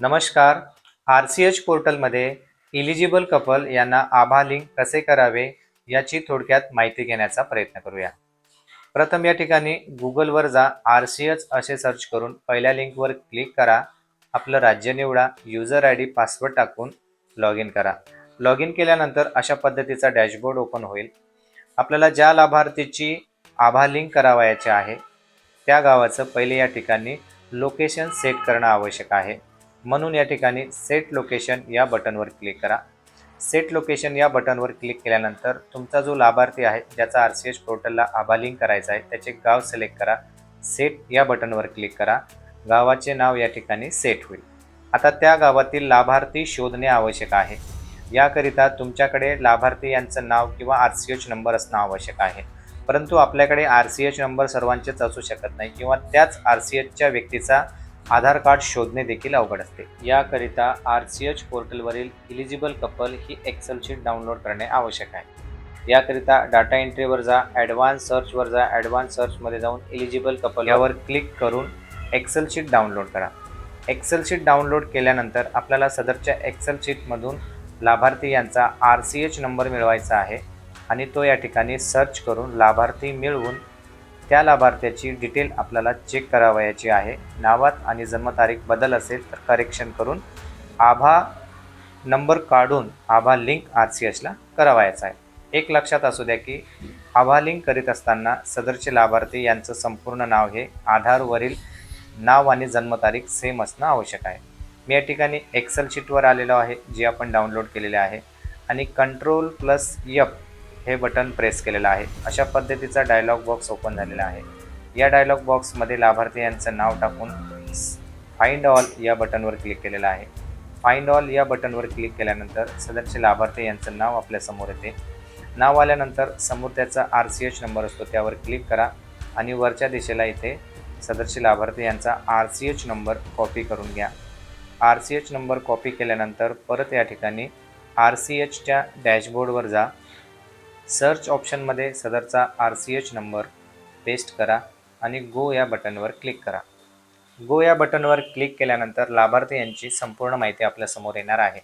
नमस्कार. R C H पोर्टलमध्ये eligible couple यांना आभा लिंक कसे करावे याची थोडक्यात माहिती घेण्याचा प्रयत्न करूया. प्रथम या ठिकाणी गुगलवर जा आर सी एच असे सर्च करून पहिल्या लिंकवर क्लिक करा. आपलं राज्य निवडा युजर आय डी पासवर्ड टाकून लॉग इन करा. लॉग इन केल्यानंतर अशा पद्धतीचा डॅशबोर्ड ओपन होईल. आपल्याला ज्या लाभार्थीची आभा लिंक करावयाचे आहे त्या गावाचं पहिले या ठिकाणी लोकेशन सेट करणं आवश्यक आहे. म्हणून या ठिकाणी सेट लोकेशन या बटनवर क्लिक करा. सेट लोकेशन या बटनवर क्लिक केल्यानंतर तुमचा जो लाभार्थी आहे ज्याचा आर सी एच पोर्टलला आभा लिंक करायचा आहे त्याचे गाव सिलेक्ट करा. सेट या बटनवर क्लिक करा. गावाचे नाव या ठिकाणी सेट होईल. आता त्या गावातील लाभार्थी शोधणे आवश्यक आहे. याकरिता तुमच्याकडे लाभार्थी यांचं नाव किंवा आर सी एच नंबर असणं आवश्यक आहे. परंतु आपल्याकडे आर सी एच नंबर सर्वांचेच असू शकत नाही किंवा त्याच आर सी एचच्या व्यक्तीचा आधार कार्ड शोधणे देखील अवघड असते. याकरिता आर सी एच पोर्टलवरील इलिजिबल कपल ही एक्सेल शीट डाउनलोड करणे आवश्यक आहे. याकरिता डाटा एंट्रीवर जा ॲडव्हान्स सर्चवर जा ॲडव्हान्स सर्चमध्ये जाऊन इलिजिबल कपल यावर क्लिक करून एक्सेल शीट डाउनलोड करा. एक्सेल शीट डाउनलोड केल्यानंतर आपल्याला सदरच्या एक्सेल शीटमधून लाभार्थी यांचा आर सी एच नंबर मिळवायचा आहे आणि तो या ठिकाणी सर्च करून लाभार्थी मिळवून त्या लाभार्थ्याची डिटेल आपल्याला चेक करावयाची आहे. नावात आणि जन्मतारीख बदल असेल तर करेक्शन करून आभा नंबर काढून आभा लिंक आर सी एचला करावायचा आहे. एक लक्षात असू द्या की आभा लिंक करीत असताना सदरचे लाभार्थी यांचं संपूर्ण नाव हे आधारवरील नाव आणि जन्मतारीख सेम असणं आवश्यक आहे. मी या ठिकाणी एक्सेल शीटवर आलेलो आहे जी आपण डाउनलोड केलेली आहे. आणि कंट्रोल प्लस यप हे बटन प्रेस केलेलं आहे. अशा पद्धतीचा डायलॉग बॉक्स ओपन झालेला आहे. या डायलॉग बॉक्समध्ये लाभार्थी यांचं नाव टाकून फाइंड ऑल या बटनवर क्लिक केलेलं आहे. फाइंड ऑल या बटनवर क्लिक केल्यानंतर सदरचे लाभार्थी यांचं नाव आपल्यासमोर येते. नाव आल्यानंतर समोर त्याचा आर सी एच नंबर असतो त्यावर क्लिक करा आणि वरच्या दिशेला इथे सदरचे लाभार्थी यांचा R C H number copy करून घ्या. R C H number copy केल्यानंतर परत या ठिकाणी आर सी एचच्या डॅशबोर्डवर जा. सर्च ऑप्शनमध्ये सदरचा R C H number paste करा आणि गो या बटनवर क्लिक करा. गो या बटनवर क्लिक केल्यानंतर लाभार्थी यांची संपूर्ण माहिती आपल्यासमोर येणार आहे.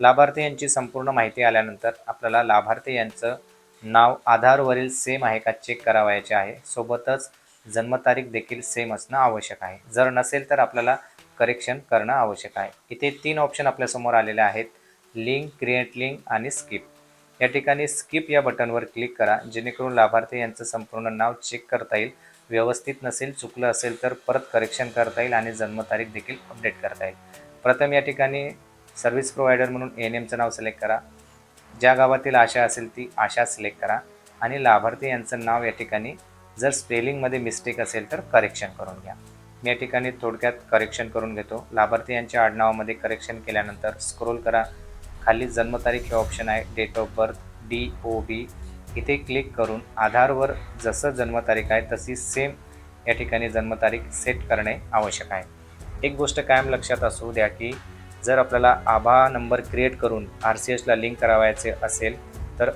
लाभार्थी यांची संपूर्ण माहिती आल्यानंतर आपल्याला लाभार्थी यांचं नाव आधारवरील सेम आहे का चेक करावायचे आहे. सोबतच जन्मतारीख देखील सेम असणं आवश्यक आहे. जर नसेल तर आपल्याला करेक्शन करणं आवश्यक आहे. इथे तीन ऑप्शन आपल्यासमोर आलेले आहेत. लिंक क्रिएट लिंक आणि स्किप या ठिकाणी स्किप या बटनवर क्लिक करा जेणेकरून लाभार्थी यांचं संपूर्ण नाव चेक करता येईल. व्यवस्थित नसेल चुकलं असेल तर परत करेक्शन करता येईल आणि जन्मतारीख देखील अपडेट करता येईल. प्रथम या ठिकाणी सर्व्हिस प्रोव्हायडर म्हणून एन एमचं नाव सिलेक्ट करा. ज्या गावातील आशा असेल ती आशा सिलेक्ट करा आणि लाभार्थी यांचं नाव या ठिकाणी जर स्पेलिंगमध्ये मिस्टेक असेल तर करेक्शन करून घ्या. मी या ठिकाणी थोडक्यात करेक्शन करून घेतो. लाभार्थी यांच्या आडनावामध्ये करेक्शन केल्यानंतर स्क्रोल करा. खाली जन्मतारीख हे ऑप्शन आहे. Date of birth D O B इथे क्लिक करून आधारवर जसं जन्मतारीख आहे तशी सेम या ठिकाणी जन्मतारीख सेट करणे आवश्यक आहे. एक गोष्ट कायम लक्षात असू द्या की जर आपल्याला आभा नंबर क्रिएट करून आर सी एसला लिंक करावायचे असेल तर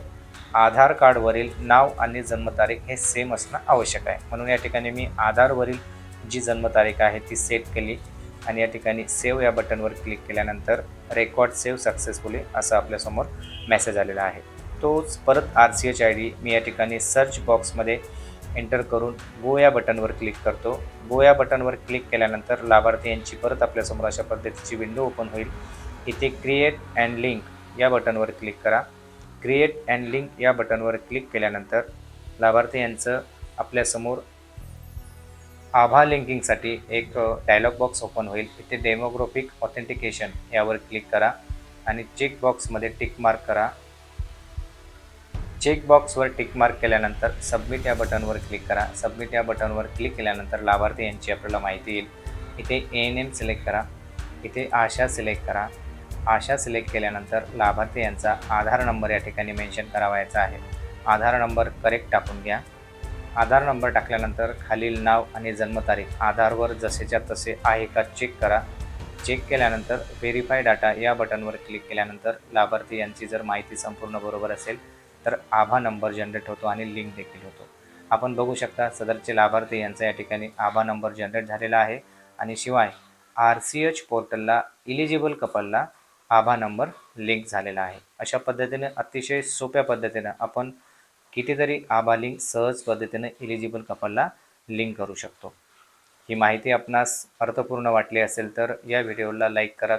आधार कार्डवरील नाव आणि जन्मतारीख हे सेम असणं आवश्यक आहे. म्हणून या ठिकाणी मी आधारवरील जी जन्मतारीख आहे ती सेट केली. आणि या ठिकाणी सेव्ह या बटनवर क्लिक केल्यानंतर रेकॉर्ड सेव्ह सक्सेसफुली असं आपल्यासमोर मेसेज आलेला आहे. तोच परत R C H I D मी या ठिकाणी सर्च बॉक्समध्ये एंटर करून गो या बटनवर क्लिक करतो. गो या बटनवर क्लिक केल्यानंतर लाभार्थी यांची परत आपल्यासमोर अशा पद्धतीची विंडो ओपन होईल. इथे क्रिएट अँड लिंक या बटनवर क्लिक करा. क्रिएट अँड लिंक या बटनवर क्लिक केल्यानंतर लाभार्थी यांचं आपल्यासमोर आभा लिंकिंगसाठी एक डायलॉग बॉक्स ओपन होईल. इथे डेमोग्राफिक ऑथेंटिकेशन यावर क्लिक करा आणि चेक बॉक्समध्ये टिक मार्क करा. चेकबॉक्सवर टिक मार्क केल्यानंतर सबमिट या बटनवर क्लिक करा. सबमिट या बटनवर क्लिक केल्यानंतर लाभार्थी यांची आपल्याला माहिती येईल. इथे ए एन एम सिलेक्ट करा. इथे आशा सिलेक्ट करा. आशा सिलेक्ट केल्यानंतर लाभार्थी यांचा आधार नंबर या ठिकाणी मेन्शन करावायचा आहे. आधार नंबर करेक्ट टाकून घ्या. आधार नंबर टाकल्यानंतर खालील नाव आणि जन्मतारीख आधारवर जसेच्या तसे आहे का चेक करा. चेक केल्यानंतर व्हेरीफाय डाटा या बटनवर क्लिक केल्यानंतर लाभार्थी यांची जर माहिती संपूर्ण बरोबर असेल तर आभा नंबर जनरेट होतो आणि लिंक देखील होतो. आपण बघू शकता सदरचे लाभार्थी यांचा या ठिकाणी आभा नंबर जनरेट झालेला आहे आणि शिवाय आर सी एच पोर्टलला इलिजिबल कपलला आभा नंबर लिंक झालेला आहे. अशा पद्धतीने अतिशय सोप्या पद्धतीनं आपण कितीतरी आभा लिंक सहज पद्धतीने एलिजिबल कपलला लिंक करू शकतो. ही माहिती आपणास अर्थपूर्ण वाटली असेल तर या व्हिडिओला लाईक करा.